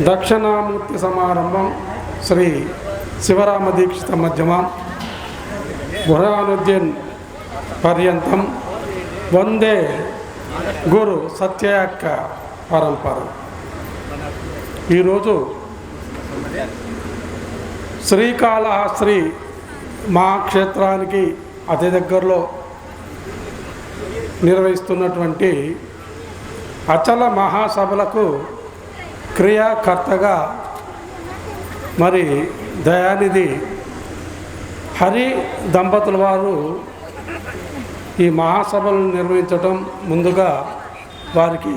దక్షిణామూర్తి సమారంభం శ్రీ శివరామ దీక్షిత మధ్యమం బురానుద్దీన్ పర్యంతం వందే గురు సత్యయక్క పరంపర. ఈరోజు శ్రీకాళహస్త్రి మహాక్షేత్రానికి అతి దగ్గరలో నిర్వహిస్తున్నటువంటి అచల మహాసభలకు క్రియాకర్తగా మరి దయానిధి హరి దంపతుల వారు ఈ మహాసభలను నిర్వహించడం ముందుగా వారికి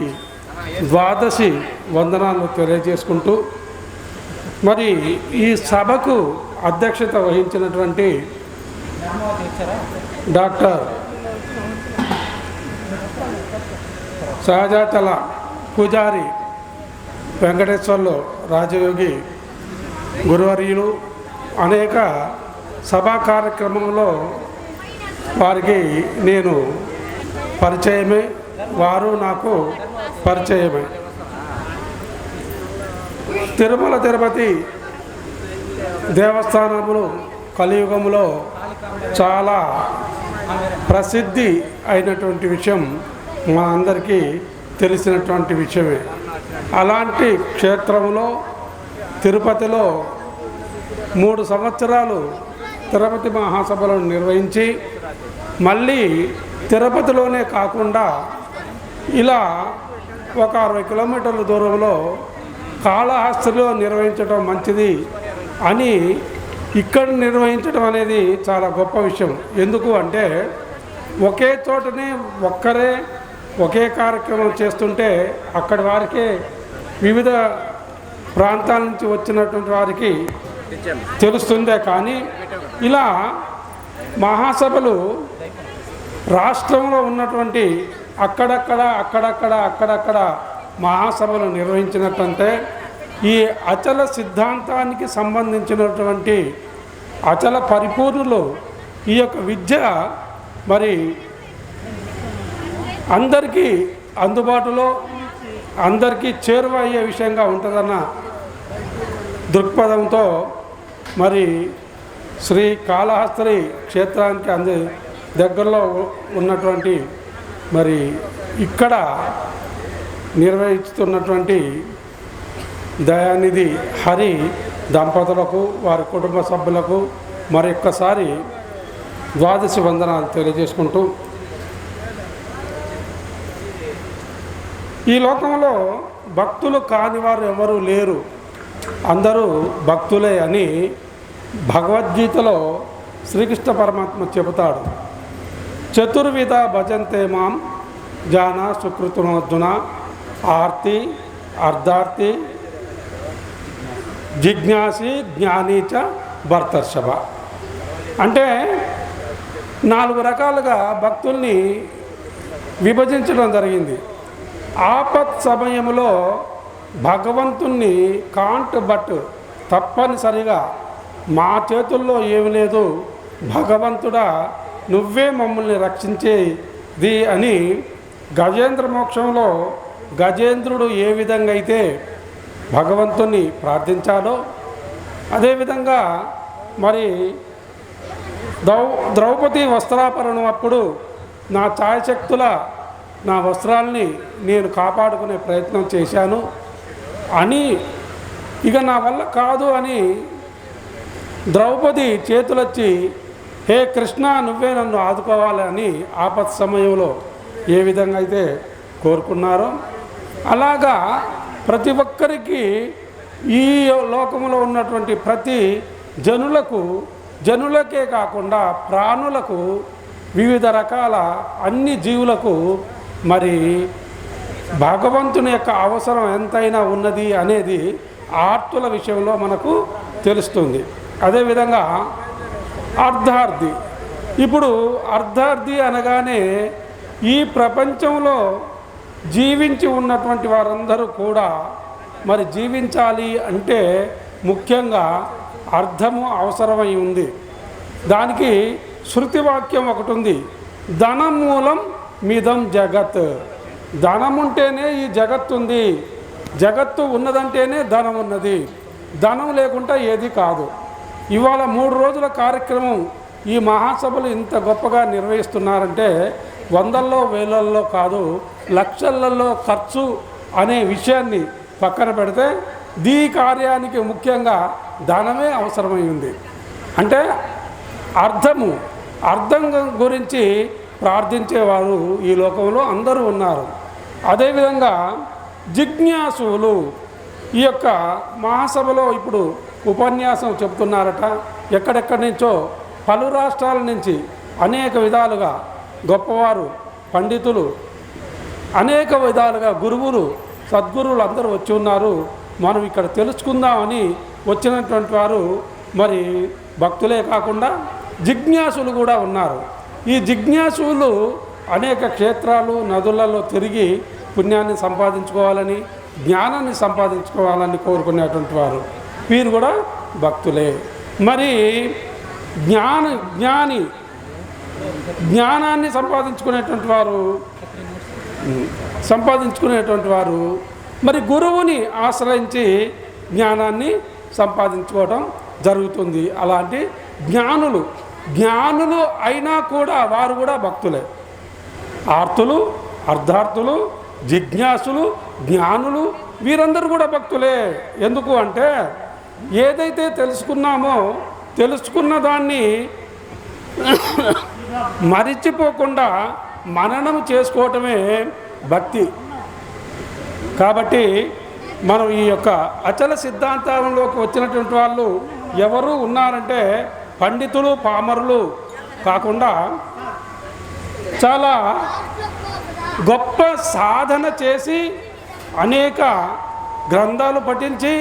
ద్వాదశి వందనాలు తెలియజేసుకుంటూ మరి ఈ సభకు అధ్యక్షత వహించినటువంటి డాక్టర్ సహజాచల పూజారి వెంకటేశ్వర్లు రాజయోగి గురువర్యులు అనేక సభా కార్యక్రమంలో వారికి నేను పరిచయమే వారు నాకు పరిచయమే. తిరుమల తిరుపతి దేవస్థానములు కలియుగంలో చాలా ప్రసిద్ధి అయినటువంటి విషయం మా అందరికీ తెలిసినటువంటి విషయమే. అలాంటి క్షేత్రంలో తిరుపతిలో మూడు సంవత్సరాలు తిరుపతి మహాసభలను నిర్వహించి మళ్ళీ తిరుపతిలోనే కాకుండా ఇలా ఒక అరవై కిలోమీటర్ల దూరంలో కాళహస్తిలో నిర్వహించడం మంచిది అని ఇక్కడ నిర్వహించడం అనేది చాలా గొప్ప విషయం. ఎందుకు అంటే ఒకే చోటనే ఒక్కరే ఒకే కార్యక్రమం చేస్తుంటే అక్కడి వారికే వివిధ ప్రాంతాల నుంచి వచ్చినటువంటి వారికి తెలుస్తుందే కానీ ఇలా మహాసభలు రాష్ట్రంలో ఉన్నటువంటి అక్కడక్కడ అక్కడక్కడ అక్కడక్కడ మహాసభలు నిర్వహించినట్టంటే ఈ అచల సిద్ధాంతానికి సంబంధించినటువంటి అచల పరిపూర్ణులు ఈ యొక్క విద్య మరి అందరికీ అందుబాటులో అందరికీ చేరువ అయ్యే విషయంగా ఉంటుందన్న దృక్పథంతో మరి శ్రీ కాళహస్త్రి క్షేత్రానికి అంది దగ్గరలో ఉన్నటువంటి మరి ఇక్కడ నిర్వహిస్తున్నటువంటి దయానిధి హరి దంపతులకు వారి కుటుంబ సభ్యులకు మరొక్కసారి ద్వాదశి వందనాలు తెలియజేసుకుంటూ ఈ లోకంలో భక్తులు కాని వారు ఎవరూ లేరు. అందరూ భక్తులే అని భగవద్గీతలో శ్రీకృష్ణ పరమాత్మ చెబుతాడు. చతుర్విధ భజంతే మాం జాన సుకృతమర్జున ఆర్తి అర్ధార్తి జిజ్ఞాసి జ్ఞానీచ భర్తర్షభ. అంటే నాలుగు రకాలుగా భక్తుల్ని విభజించడం జరిగింది. ఆపత్ సమయంలో భగవంతుణ్ణి కాంట్ బట్ తప్పనిసరిగా మా చేతుల్లో ఏమి లేదు. భగవంతుడా నువ్వే మమ్మల్ని రక్షించేది అని గజేంద్ర మోక్షంలో గజేంద్రుడు ఏ విధంగా అయితే భగవంతుని ప్రార్థించాలో అదేవిధంగా మరి ద్రౌ ద్రౌపది వస్త్రాపరణం అప్పుడు నా ఛాయశక్తుల నా వస్త్రాల్ని నేను కాపాడుకునే ప్రయత్నం చేశాను అని ఇక నా వల్ల కాదు అని ద్రౌపది చేతులొచ్చి హే కృష్ణ నువ్వే నన్ను ఆదుకోవాలని ఆపత్ సమయంలో ఏ విధంగా అయితే కోరుకున్నారో అలాగా ప్రతి ఒక్కరికి ఈ లోకంలో ఉన్నటువంటి ప్రతి జనులకు జనులకే కాకుండా ప్రాణులకు వివిధ రకాల అన్ని జీవులకు మరి భగవంతుని యొక్క అవసరం ఎంతైనా ఉన్నది అనేది ఆర్తుల విషయంలో మనకు తెలుస్తుంది. అదేవిధంగా అర్ధార్థి ఇప్పుడు అర్ధార్థి అనగానే ఈ ప్రపంచంలో జీవించి ఉన్నటువంటి వారందరూ కూడా మరి జీవించాలి అంటే ముఖ్యంగా అర్థము అవసరమై ఉంది. దానికి శృతివాక్యం ఒకటి ఉంది. ధనం మూలం మిదం జగత్. ధనం ఉంటేనే ఈ జగత్ ఉంది జగత్తు ఉన్నదంటేనే ధనం ఉన్నది ధనం లేకుండా ఏది కాదు. ఇవాళ మూడు రోజుల కార్యక్రమం ఈ మహాసభలు ఇంత గొప్పగా నిర్వహిస్తున్నారంటే వందల్లో వేలల్లో కాదు లక్షలలో ఖర్చు అనే విషయాన్ని పక్కన పెడితే దీ కార్యానికి ముఖ్యంగా ధనమే అవసరమై ఉంది. అంటే అర్థము అర్థం గురించి ప్రార్థించేవారు ఈ లోకంలో అందరూ ఉన్నారు. అదేవిధంగా జిజ్ఞాసులు ఈ యొక్క మహాసభలో ఇప్పుడు ఉపన్యాసం చెప్తున్నారట. ఎక్కడెక్కడి నుంచో పలు రాష్ట్రాల నుంచి అనేక విధాలుగా గొప్పవారు పండితులు అనేక విధాలుగా గురువులు సద్గురువులు అందరూ వచ్చి ఉన్నారు. మనం ఇక్కడ తెలుసుకుందామని వచ్చినటువంటి వారు మరి భక్తులే కాకుండా జిజ్ఞాసులు కూడా ఉన్నారు. ఈ జిజ్ఞాసులు అనేక క్షేత్రాలు నదులలో తిరిగి పుణ్యాన్ని సంపాదించుకోవాలని జ్ఞానాన్ని సంపాదించుకోవాలని కోరుకునేటువంటి వారు. వీరు కూడా భక్తులే. మరి జ్ఞాన జ్ఞాని జ్ఞానాన్ని సంపాదించుకునేటువంటి వారు సంపాదించుకునేటువంటి వారు మరి గురువుని ఆశ్రయించి జ్ఞానాన్ని సంపాదించుకోవడం జరుగుతుంది. అలాంటి జ్ఞానులు జ్ఞానులు అయినా కూడా వారు కూడా భక్తులే. ఆర్తులు అర్ధార్థులు జిజ్ఞాసులు జ్ఞానులు వీరందరూ కూడా భక్తులే. ఎందుకు అంటే ఏదైతే తెలుసుకున్నామో తెలుసుకున్న దాన్ని మరిచిపోకుండా మననం చేసుకోవటమే భక్తి. కాబట్టి మనం ఈ యొక్క అచల సిద్ధాంతంలోకి వచ్చినటువంటి వాళ్ళు ఎవరు ఉన్నారంటే పండితులు పామరులు కాకుండా చాలా గొప్ప సాధన చేసి అనేక గ్రంథాలు పఠించి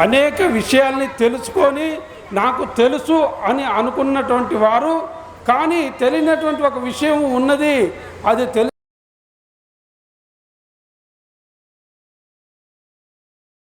అనేక విషయాల్ని తెలుసుకొని నాకు తెలుసు అని అనుకున్నటువంటి వారు కానీ తెలియనటువంటి ఒక విషయం ఉన్నది అది తెలి